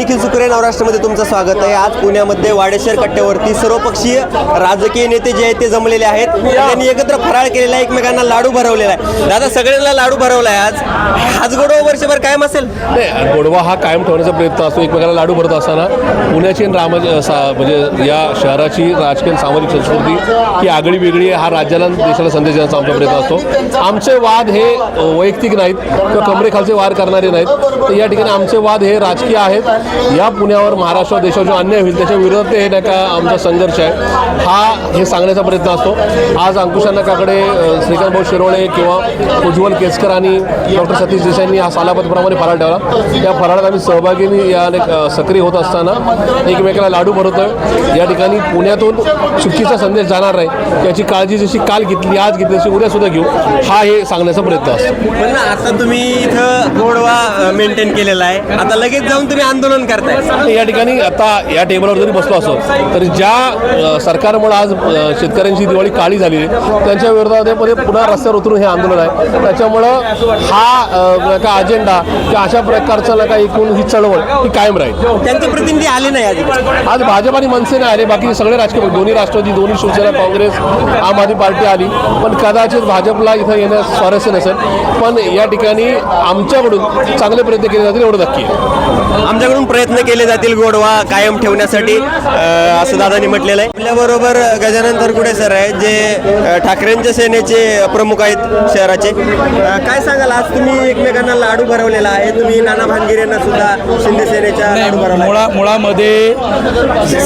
निखिल सुकरे नवराष्ट्रामध्ये तुमचं स्वागत आहे. आज पुण्यामध्ये वाडेश्वर कट्ट्यावरती सर्वपक्षीय राजकीय नेते जे आहेत ते जमलेले आहेत. त्यांनी एकत्र फराळ केलेला आहे एकमेकांना लाडू भरवलेला आहे. दादा सगळ्यांना लाडू भरवला आहे आज. आज गोडवा वर्षभर कायम असेल? नाही गोडवा हा कायम ठेवण्याचा प्रयत्न असतो. एकमेकाला लाडू भरत असताना पुण्याची राम म्हणजे या शहराची राजकीय सामाजिक संस्कृती ही आगळी वेगळी हा राज्याला देशाला संदेश देण्याचा आमचा प्रयत्न असतो. आमचे वाद हे वैयक्तिक नाहीत किंवा कमरेखालचे वार करणारे नाहीत. तर या ठिकाणी आमचे वाद हे राजकीय आहेत. या पुण्यावर महाराष्ट्र देशावर अन्याय होईल त्याच्या विरोधात हे नाही का आमचा संघर्ष आहे. हा हे सांगण्याचा प्रयत्न असतो. आज अंकुशांना काकडे श्रीकांत भाऊ शिरोळे किंवा उज्ज्वल केसकर आणि डॉक्टर सतीश देसाईंनी हा सालापतप्रमाणे फराळ ठेवला. त्या फराळात आम्ही सहभागी या सक्रिय होत असताना एकमेकाला लाडू भरवतोय या ठिकाणी पुण्यातून चुकीचा संदेश जाणार नाही. याची काळजी जशी काल घेतली आज घेतली तशी उद्या सुद्धा घेऊ. हा हे सांगण्याचा प्रयत्न असतो. पण आता तुम्ही इथं गोडवा मेंटेन केलेला आहे. आता लगेच जाऊन तुम्ही आंदोलन करताय? आणि या ठिकाणी आता या टेबलवर जरी बसलो असो तरी ज्या सरकारमुळे आज शेतकऱ्यांची दिवाळी काळी झाली आहे त्यांच्या विरोधामध्ये पुन्हा रस्त्यावर उतरून हे आंदोलन आहे. त्याच्यामुळं हा नका अजेंडा किंवा अशा प्रकारचं नका एकूण ही चळवळ ही कायम राहील. त्यांचे प्रतिनिधी आले नाही आज भाजप आणि मनसे नाही आले बाकी सगळे राजकीय पक्ष, दोन्ही राष्ट्रवादी दोन्ही शिवसेना काँग्रेस आम आदमी पार्टी आली. पण कदाचित भाजपला इथं येण्यास स्वारस्य नसेल. पण या ठिकाणी आमच्याकडून चांगले प्रयत्न केले जातील एवढं नक्की आहे. आमच्याकडून प्रयत्न केले जातील गोडवा कायम ठेवण्यासाठी असं दादांनी म्हटलेलं आहे. आपल्याबरोबर गजानन तरकुडे सर आहेत जे ठाकरेंच्या सेनेचे प्रमुख आहेत शहराचे. काय सांगाल? आज तुम्ही एकमेकांना लाडू भरवलेला आहे. तुम्ही नाना भानगिरेंना सुद्धा शिंदे सेनेच्या लाडू भरवला मुळा मुळामध्ये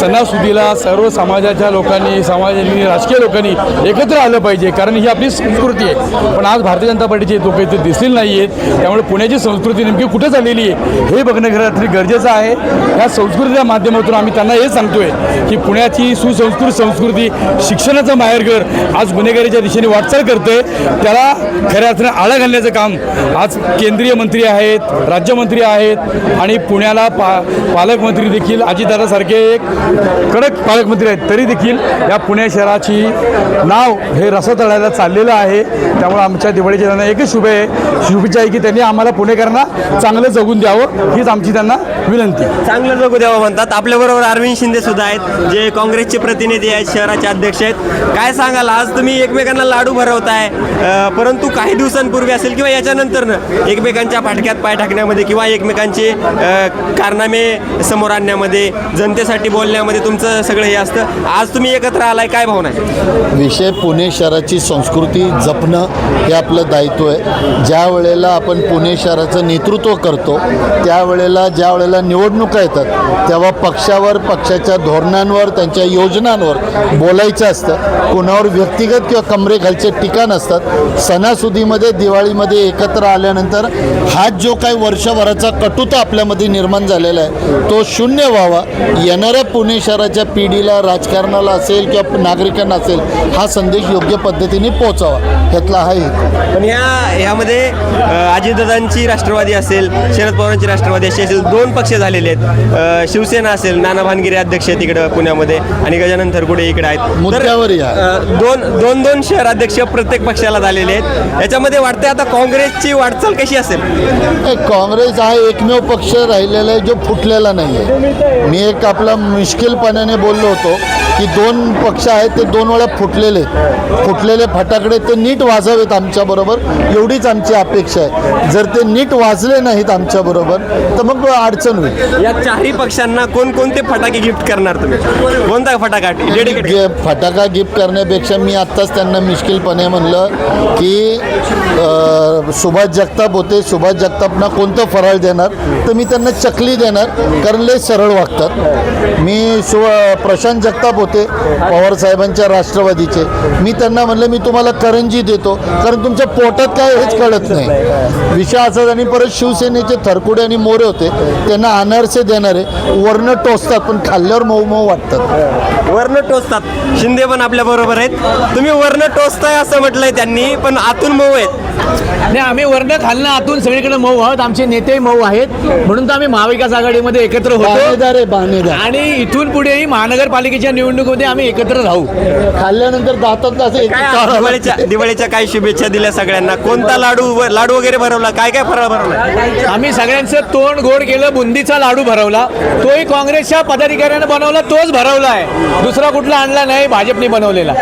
सणासुदीला सर्व समाजाच्या लोकांनी समाजाने राजकीय लोकांनी एकत्र आलं पाहिजे कारण ही आपली संस्कृती आहे. पण आज भारतीय जनता पार्टीचे लोक इथे दिसलेले नाही आहेत त्यामुळे पुण्याची संस्कृती नेमकी कुठे चाललेली आहे हे बघणं खरं गरजेचं आहे. या संस्कृतीच्या माध्यमातून आम्ही त्यांना हे सांगतोय की पुण्याची सुसंस्कृत संस्कृती शिक्षणाचं माहेरघर आज गुन्हेगारीच्या दिशेने वाटचाल करते त्याला खऱ्या अर्थाने आळा घालण्याचं काम आज केंद्रीय मंत्री आहेत राज्यमंत्री आहेत आणि पुण्याला पा पालकमंत्री देखील अजितदादासारखे एक कडक पालकमंत्री आहेत. तरी देखील या पुणे शहराची नाव हे रसतळायला चाललेलं आहे. त्यामुळे आमच्या दिवाळीच्या त्यांना एकच शुभे आहे शुभेच्छा आहे की त्यांनी आम्हाला पुणेकरांना चांगलं जगून द्यावं. हीच आमची त्यांना विनंती. चांगलं जगू द्यावं म्हणतात. आपल्याबरोबर अरविंद शिंदे सुद्धा आहेत जे काँग्रेसचे प्रतिनिधी आहेत शहराचे अध्यक्ष आहेत. काय सांगाल? आज तुम्ही एकमेकांना लाडू भरवताय परंतु काही दिवसांपूर्वी असेल किंवा याच्यानंतरनं एकमेकांच्या फाटक्यात पाय टाकण्यामध्ये किंवा एकमेकांचे कारनामे समोर आणण्यामध्ये जनतेसाठी बोलण्यामध्ये तुमचं सगळं हे असतं. आज तुम्ही एकत्र आलाय काय भावना आहे? विषय पुणे शहराची संस्कृती जपणं हे आपलं दायित्व आहे. ज्या वेळेला आपण पुणे शहराचं नेतृत्व करतो त्यावेळेला ज्या वेळेला निवडणुका येतात तेव्हा पक्षावर पक्षाच्या धोरणांवर त्यांच्या योजनांवर बोलायचं असतं. कोणावर व्यक्तिगत किंवा कमरेखालचे टीका नसतात सणासुदीमध्ये दिवाळीमध्ये एकत्र आल्यानंतर हा जो काही वर्षभराचा कटुता आपल्यामध्ये निर्माण झालेला आहे तो शून्य व्हावा. येणाऱ्या पुणे शहराच्या पिढीला राजकारणाला असेल किंवा नागरिकांना असेल हा संदेश योग्य पद्धतीने पोहोचावा. ह्यातला हा हेतू. पण ह्या ह्यामध्ये अजितदादांची राष्ट्रवादी असेल शरद पवारांची राष्ट्रवादी अशी असेल दोन पक्ष झालेले आहेत. शिवसेना असेल नाना भानगिरे अध्यक्ष आहेत इकडं पुण्यामध्ये आणि गजानन थरकुडे इकडे आहेत. तर, दोन दोन दोन शहर अध्यक्ष प्रत्येक पक्षाला झालेले आहेत. याच्यामध्ये वाटतंय आता काँग्रेसची वाटचाल कशी असेल? काँग्रेस हा एकमेव पक्ष राहिलेला आहे जो फुटलेला नाही आहे मी एक आपला मुश्किलपणाने बोललो होतो. की दोन पक्ष आहेत ते दोन वेळा फुटलेले. फुटलेले फटाकडे ते नीट वाजावेत आमच्याबरोबर एवढीच आमची अपेक्षा आहे. जर ते नीट वाजले नाहीत आमच्याबरोबर तर मग अडचण होईल. या चारही पक्षांना कोणकोणते फटाके गिफ्ट करणार तुम्ही? कोणता फटाका? फटाका गिफ्ट करण्यापेक्षा मी आत्ताच त्यांना मिश्किलपणे म्हणलं की सुभाष जगताप होते. सुभाष जगतापना कोणतं फराळ देणार? तर मी त्यांना चकली देणार कारण लय सरळ वागतात. मी सु प्रशांत जगताप होते. होते पवार साहेबांच्या राष्ट्रवादीचे. मी त्यांना म्हणलं मी तुम्हाला करंजी देतो. कारण तुमच्या पोटात काय हेच कळत नाही. विषय असाच आणि परत शिवसेनेचे थरकुडे आणि मोरे होते त्यांना अनारसे देणारे वर्ण टोचतात पण खाल्ल्यावर मऊ मऊ वाटतात. वर्ण टोचतात. शिंदे पण आपल्या बरोबर आहेत. तुम्ही वर्ण टोचताय असं म्हटलंय त्यांनी पण आतून मऊ आहेत. नाही आम्ही वर्ण खालनं आतून सगळीकडे मऊ आहोत. आमचे नेते मऊ आहेत. म्हणून तर आम्ही महाविकास आघाडीमध्ये एकत्र होतो. आणि इथून पुढेही महानगरपालिकेच्या निवडणुकीमध्ये आम्ही एकत्र राहू. खाल्ल्यानंतर दातात दिवाळीच्या दिवाळीच्या काय शुभेच्छा दिल्या सगळ्यांना? कोणता लाडू लाडू वगैरे भरवला? काय काय फराळ भरवला? आम्ही सगळ्यांचं तोंड गोड केलं बुंदीचा लाडू भरवला. तोही काँग्रेसच्या पदाधिकाऱ्यानं बनवला तोच भरवला आहे दुसरा कुठला आणला नाही भाजपने बनवलेला.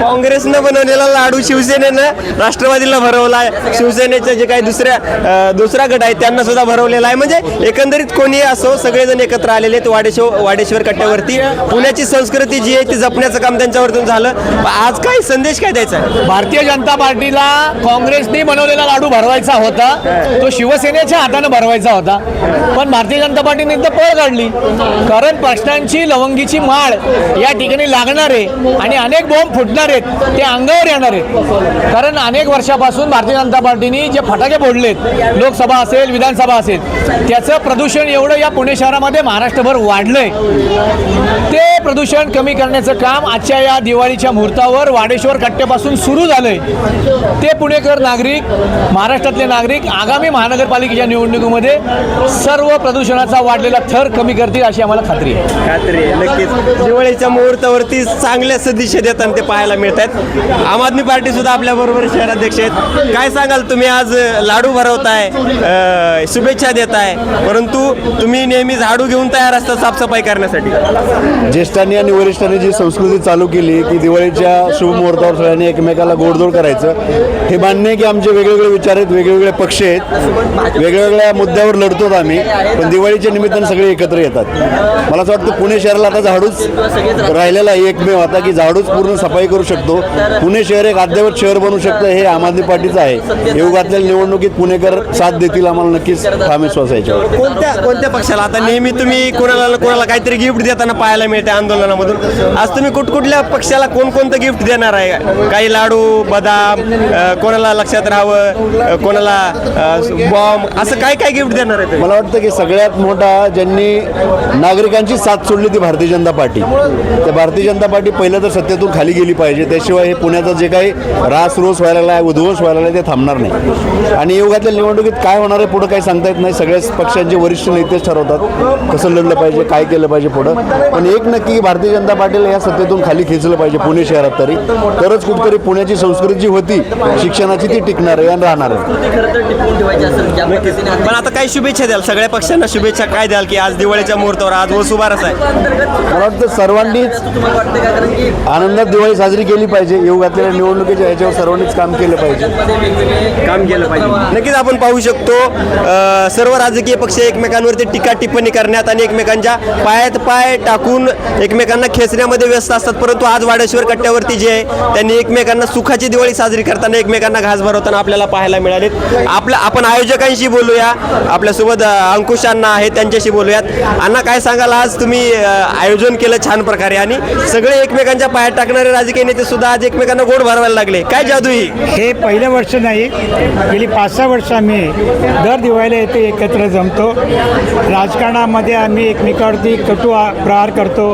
काँग्रेसनं बनवलेला लाडू शिवसेनेनं राष्ट्रवादीला भरवला शिवसेनेचे जे काही दुसऱ्या दुसरा गट आहे त्यांना सुद्धा भरवलेला आहे. म्हणजे एकंदरीत कोणी असो सगळेजण एकत्र आलेले आहेत वाडेश्वर वाडेश्वर कट्ट्यावरती. पुण्याची संस्कृती जी आहे ती जपण्याचं काम त्यांच्यावरतून झालं. आज काय संदेश काय द्यायचा आहे? भारतीय जनता पार्टीला काँग्रेसने बनवलेला लाडू भरवायचा होता. तो शिवसेनेच्या हातानं भरवायचा होता. पण भारतीय जनता पार्टीने तर पळ काढली. कारण प्रश्नांची लवंगीची माळ या ठिकाणी लागणार आहे आणि अनेक बॉम्ब फुटणार आहेत ते अंगावर येणार आहेत. कारण अनेक वर्षापासून भारतीय जनता पार्टीने जे फटाके फोडलेत लोकसभा असेल विधानसभा असेल त्याचं प्रदूषण एवढं या पुणे शहरामध्ये महाराष्ट्रभर वाढलंय. ते प्रदूषण कमी करण्याचं काम आजच्या या दिवाळीच्या मुहूर्तावर वाडेश्वर कट्ट्यापासून सुरू झालंय. ते पुणेकर नागरिक महाराष्ट्रातले नागरिक आगामी महानगरपालिकेच्या निवडणुकीमध्ये सर्व प्रदूषणाचा वाढलेला थर कमी करतील अशी आम्हाला खात्री आहे. खात्री आहे नक्कीच. दिवाळीच्या मुहूर्तावरती चांगल्या सदिच्छा देताना ते पाहायला मिळत आहेत आम आदमी पार्टी सुद्धा आपल्या बरोबर शहराध्यक्ष आहेत. काय सांगाल तुम्ही आज लाडू भरवताय शुभेच्छा देताय परंतु तुम्ही नेहमी झाडू घेऊन तयार असता साफसफाई करण्यासाठी. ज्येष्ठांनी आणि वरिष्ठांनी जी संस्कृती चालू केली की दिवाळीच्या शुभमुहूर्तावर सगळ्यांनी एकमेकाला गोडधोड करायचं हे मान्य आहे की आमचे वेगवेगळे विचार आहेत वेगवेगळे पक्ष आहेत वेगवेगळ्या मुद्द्यावर लढतो आम्ही पण दिवाळीच्या निमित्तानं सगळे एकत्र येतात. मला असं वाटतं पुणे शहराला आता झाडूच राहिलेला आहे एकमेव आता की झाडूच पूर्ण सफाई करू शकतो. पुणे शहर एक अद्ययावत शहर बनू शकतं हे आम आदमी पार्टीचं आहे. येऊ घातलेल्या निवडणुकीत पुणेकर साथ देतील आम्हाला नक्कीच हा विश्वास याच्यावर. कोणत्या कोणत्या पक्षाला? आता नेहमी तुम्ही कोणाला कोणाला काहीतरी गिफ्ट देताना पाहायला मिळते. आंदोलनामधून. आज तुम्ही कुठकुठल्या पक्षाला कोणकोणतं गिफ्ट देणार आहे? काही लाडू बदाम कोणाला लक्षात राहावं कोणाला बॉम्ब असं काय काय गिफ्ट देणार आहे मला वाटतं की सगळ्यात मोठा ज्यांनी नागरिकांची साथ सोडली ती भारतीय जनता पार्टी. तर भारतीय जनता पार्टी पहिलं तर सत्तेतून खाली गेली पाहिजे. त्याशिवाय हे पुण्याचं जे काही रास रोस व्हायला लागला आहे उद्ध्वंस व्हायला लागला आहे ते थांबणार नाही. आणि योगातल्या निवडणुकीत काय होणार आहे पुढं काही सांगता येत नाही. सगळ्याच पक्षांचे वरिष्ठ नेतेच ठरवतात कसं लढलं पाहिजे काय केलं पाहिजे पुढं. पण एक नक्की की भारतीय जनता पार्टीला या सत्तेतून खाली खेचलं पाहिजे पुणे शहरात तरी. तरच कुठेतरी पुण्याची संस्कृती जी होती शिक्षणाची ती टिकणार आहे आणि राहणार आहे. पण आता काय शुभेच्छा द्याल? सगळ्या पक्षांना शुभेच्छा काय द्याल की आज दिवाळीच्या मुहूर्तावर आज वसुबारस आहे? मला वाटतं सर्वांनीच आनंदात दिवाळी साजरी केली पाहिजे येऊ घातलेल्या निवडणुकीच्या ह्याच्यावर सर्वांनीच काम केलं पाहिजे. काम केलं पाहिजे. नक्कीच आपण पाहू शकतो अ, सर्व राजकीय पक्ष एकमेकांवरती टीका टिप्पणी करण्यात आणि एकमेकांच्या पायात पाय टाकून एकमेकांना खेचण्यामध्ये व्यस्त असतात परंतु आज वाडेश्वर कट्ट्यावरती जे आहे त्यांनी एकमेकांना सुखाची दिवाळी साजरी करताना एकमेकांना घास भरवताना आपल्याला पाहायला मिळालेत. आपल्या आपण आयोजकांशी बोलूया. आपल्यासोबत अंकुश अण्णा आहेत त्यांच्याशी बोलूयात. अण्णा काय सांगाल? आज तुम्ही आयोजन केलं छान प्रकारे आणि सगळे एकमेकांच्या पायात टाकणारे राजकीय नेते सुद्धा आज एकमेकांना गोड भरवायला लागले. काय जादू ही? हे पहिलं वर्ष नाही गेली पाच सहा वर्ष आम्ही दर दिवाळीला येथे एकत्र जमतो. राजकारणामध्ये आम्ही एकमेकावरती कटू प्रहार करतो.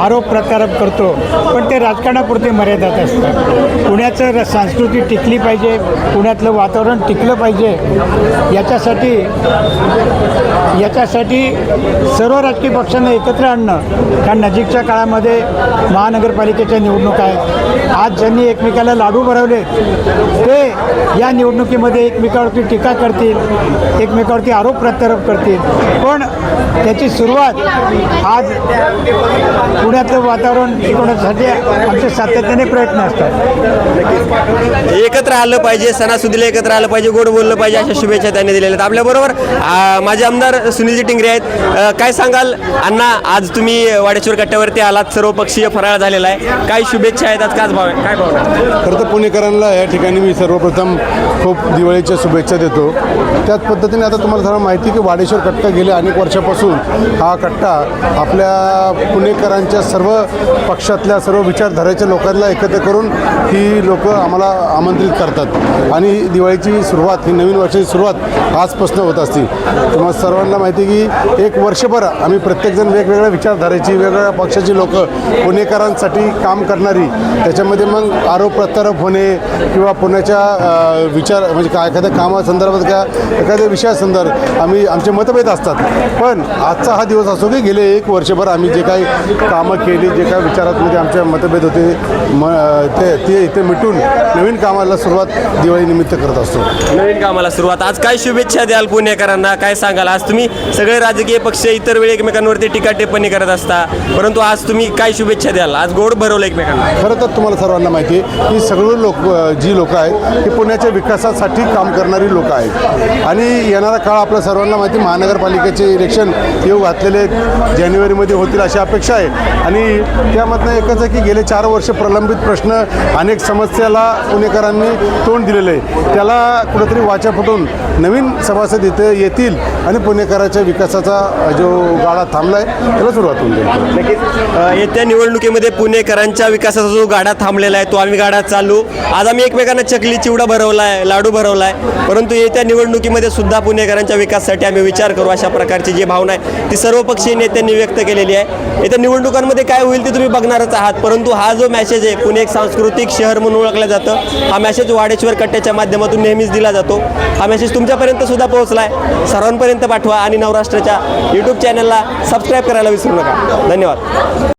आरोप प्रत्यारोप करतो पण ते राजकारणापुरते मर्यादित असतात. पुण्याचं र- संस्कृती टिकली पाहिजे पुण्यातलं वातावरण टिकलं पाहिजे याच्यासाठी याच्यासाठी सर्व राजकीय पक्षांना एकत्र आणणं कारण नजीकच्या काळामध्ये महानगरपालिकेच्या निवडणुका आहेत. आज ज्यांनी एकमेकाला लाडू भरवले ते या निवडणुकीमध्ये एकमेकावरती टीका करतील एकमेकावरती आरोप प्रत्यारोप करतील. पण त्याची सुरुवात आज पुण्यातलं वातावरण टिकवण्यासाठी आमचे सातत्याने प्रयत्न असतात. एकत्र आलं पाहिजे सणासुदीला एकत्र आलं पाहिजे गोड बोललं पाहिजे अशा शुभेच्छा त्यांनी दिलेल्या आहेत. आपल्याबरोबर माझे आमदार सुनीलजी टिंगरे आहेत. काय सांगाल? अण्णा आज तुम्ही वाडेश्वर कट्ट्यावरती आलात. सर्व पक्षीय फराळ झालेला आहे. काय शुभेच्छा आहेत आज? काय भाव आहे? काय भावना आहे? खरं तर पुणेकरांना या ठिकाणी मी सर्वप्रथम खूप दिवाळीच्या शुभेच्छा देतो. त्याच पद्धतीने आता तुम्हाला सर्व माहिती आहे की वाडेश्वर कट्टा गेल्या अनेक वर्षापासून हा कट्टा आपल्या पुणेकरांच्या सर्व पक्षातल्या सर्व विचारधारेच्या लोकांना एकत्र करून ही लोक आम्हाला आमंत्रित करतात. आणि दिवाळीची सुरुवात ही नवीन वर्षाची सुरुवात आजपासून होत असते. तुम्हाला सर्वांना माहिती आहे की एक वर्षभर आम्ही प्रत्येकजण वेगवेगळ्या विचारधारेची वेगवेगळ्या पक्षाची लोक पुणेकरांसाठी काम करणारी त्याच्यामध्ये मग आरोप प्रत्यारोप होणे किंवा पुण्याच्या विचार म्हणजे का एखाद्या कामासंदर्भात का एखाद्या विषयासंदर्भात आम्ही आमचे मतभेद असतात. पण आजचा हा दिवस असो की गेले एक वर्षभर आम्ही जे काही कामं केली जे काही विचारातमध्ये आमचे मतभेद होते म ते ते इथे मिटून नवीन कामाला सुरुवात दिवाळीनिमित्त करत असतो. नवीन कामाला सुरुवात. आज काय शुभेच्छा द्याल पुणेकरांना? काय सांगाल? आज तुम्ही सगळे राजकीय पक्ष इतर वेळी एकमेकांवरती टीका टिप्पणी करत असता. परंतु आज तुम्ही काय शुभेच्छा द्याल? आज गोड भरवलं एकमेकांना. खरं तर तुम्हाला सर्वांना माहिती आहे की सगळे लोक जी लोक आहेत ती पुण्याच्या विकासासाठी काम करणारी लोक आहेत. आणि येणारा काळ आपल्या सर्वांना माहिती महानगरपालिकेचे इलेक्शन येऊ घातलेले जानेवारीमध्ये होतील अशी अपेक्षा आहे. आणि त्यामधनं एकच आहे की गेले चार वर्ष प्रलंबित प्रश्न अनेक समस्याला पुणेकरांनी तोंड दिलेलं आहे. त्याला कुठेतरी वाचा फुटून नवीन सभासद इथे येतील आणि पुणेकराच्या विकासाचा जो गाडा थांबला आहे त्याला सुरुवात होऊन जाईल. नक्कीच. येत्या निवडणुकीमध्ये पुणेकरांच्या विकासाचा जो गाडा थांबलेला आहे तो आम्ही गाडा चालू. आज आम्ही एकमेकांना चकली चिवडा भरवला आहे लाडू भरवला आहे परंतु येत्या निवडणुकीमध्ये सुद्धा पुणेकरांच्या विकासासाठी आम्ही विचार करू अशा प्रकारची जी भावना आहे ती सर्वपक्षीय नेत्यांनी व्यक्त केलेली आहे. येत्या निवडणुकांमध्ये काय होईल ते तुम्ही बघणारच आहात. परंतु हा जो मॅसेज आहे पुणे एक सांस्कृतिक शहर म्हणून ओळखलं जातं. हा मॅसेज वाडेश्वर कट्ट्याच्या माध्यमातून नेहमीच दिला जातो. हा मेसेज तुमच्यापर्यंत सुद्धा पोहोचला आहे सर्वांपर्यंत पाठवा आणि नवराष्ट्राच्या यूट्यूब चॅनलला सबस्क्राईब करायला विसरू नका. धन्यवाद.